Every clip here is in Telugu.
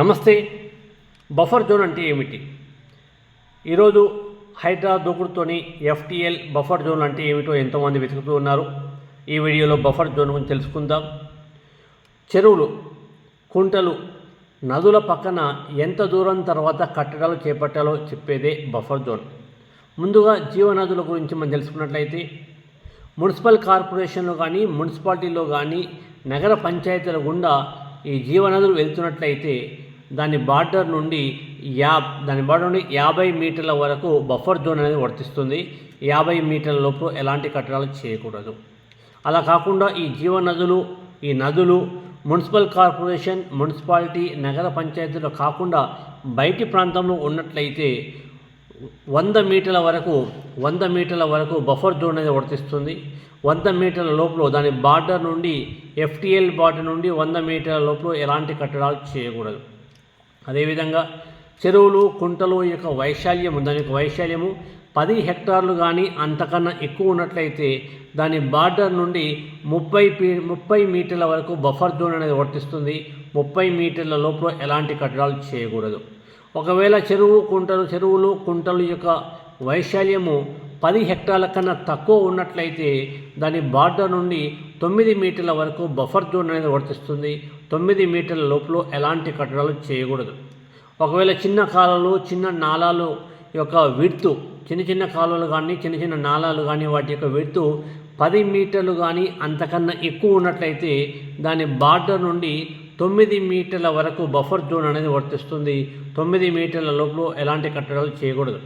నమస్తే బఫర్ జోన్ అంటే ఏమిటి? ఈరోజు హైడ్రా దూకుడుతోని బఫర్ జోన్ అంటే ఏమిటో ఎంతోమంది వెతుకుతూ ఉన్నారు. ఈ వీడియోలో బఫర్ జోన్ గురించి తెలుసుకుందాం. చెరువులు కుంటలు నదుల పక్కన ఎంత దూరం తర్వాత కట్టడాలు చేపట్టాలో చెప్పేదే బఫర్ జోన్. ముందుగా జీవనదుల గురించి మనం తెలుసుకున్నట్లయితే మున్సిపల్ కార్పొరేషన్లో కానీ మున్సిపాలిటీలో కానీ నగర పంచాయతీల గుండా ఈ జీవనదులు వెళ్తున్నట్లయితే దాని బార్డర్ నుండి యా దాని బార్డర్ నుండి యాభై మీటర్ల వరకు బఫర్ జోన్ అనేది వర్తిస్తుంది. యాభై మీటర్ల లోపు ఎలాంటి కట్టడాలు చేయకూడదు. అలా కాకుండా ఈ జీవనదులు ఈ నదులు మున్సిపల్ కార్పొరేషన్ మున్సిపాలిటీ నగర పంచాయతీలో కాకుండా బయటి ప్రాంతంలో ఉన్నట్లయితే వంద మీటర్ల వరకు వంద మీటర్ల వరకు బఫర్ జోన్ అనేది వర్తిస్తుంది. వంద మీటర్ల లోపల దాని బార్డర్ నుండి ఎఫ్టీఎల్ బార్డర్ నుండి వంద మీటర్ల లోపల ఎలాంటి కట్టడాలు చేయకూడదు. అదేవిధంగా చెరువులు కుంటలు యొక్క వైశాల్యము దాని యొక్క వైశాల్యము పది హెక్టార్లు కానీ అంతకన్నా ఎక్కువ ఉన్నట్లయితే దాని బార్డర్ నుండి ముప్పై పీ ముప్పై మీటర్ల వరకు బఫర్ జోన్ అనేది వర్తిస్తుంది. ముప్పై మీటర్ల లోపల ఎలాంటి కట్టడాలు చేయకూడదు. ఒకవేళ చెరువు కుంటలు చెరువులు కుంటలు యొక్క వైశాల్యము పది హెక్టార్ల కన్నా తక్కువ ఉన్నట్లయితే దాని బార్డర్ నుండి తొమ్మిది మీటర్ల వరకు బఫర్ జోన్ అనేది వర్తిస్తుంది. తొమ్మిది మీటర్ల లోపల ఎలాంటి కట్టడాలు చేయకూడదు. ఒకవేళ చిన్న కాలాలు చిన్న నాళాలు యొక్క విడుతు చిన్న చిన్న కాలువలు కానీ చిన్న చిన్న నాళాలు కానీ వాటి యొక్క విడుతు పది మీటర్లు కానీ అంతకన్నా ఎక్కువ ఉన్నట్లయితే దాని బార్డర్ నుండి తొమ్మిది మీటర్ల వరకు బఫర్ జోన్ అనేది వర్తిస్తుంది. తొమ్మిది మీటర్ల లోపల ఎలాంటి కట్టడాలు చేయకూడదు.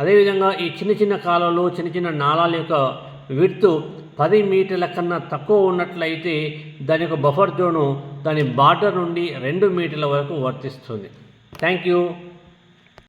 అదేవిధంగా ఈ చిన్న చిన్న కాలంలో చిన్న చిన్న నాళాల యొక్క విడ్తు పది మీటర్ల కన్నా తక్కువ ఉన్నట్లయితే దాని యొక్క బఫర్ జోను దాని బార్డర్ నుండి రెండు మీటర్ల వరకు వర్తిస్తుంది. Thank you.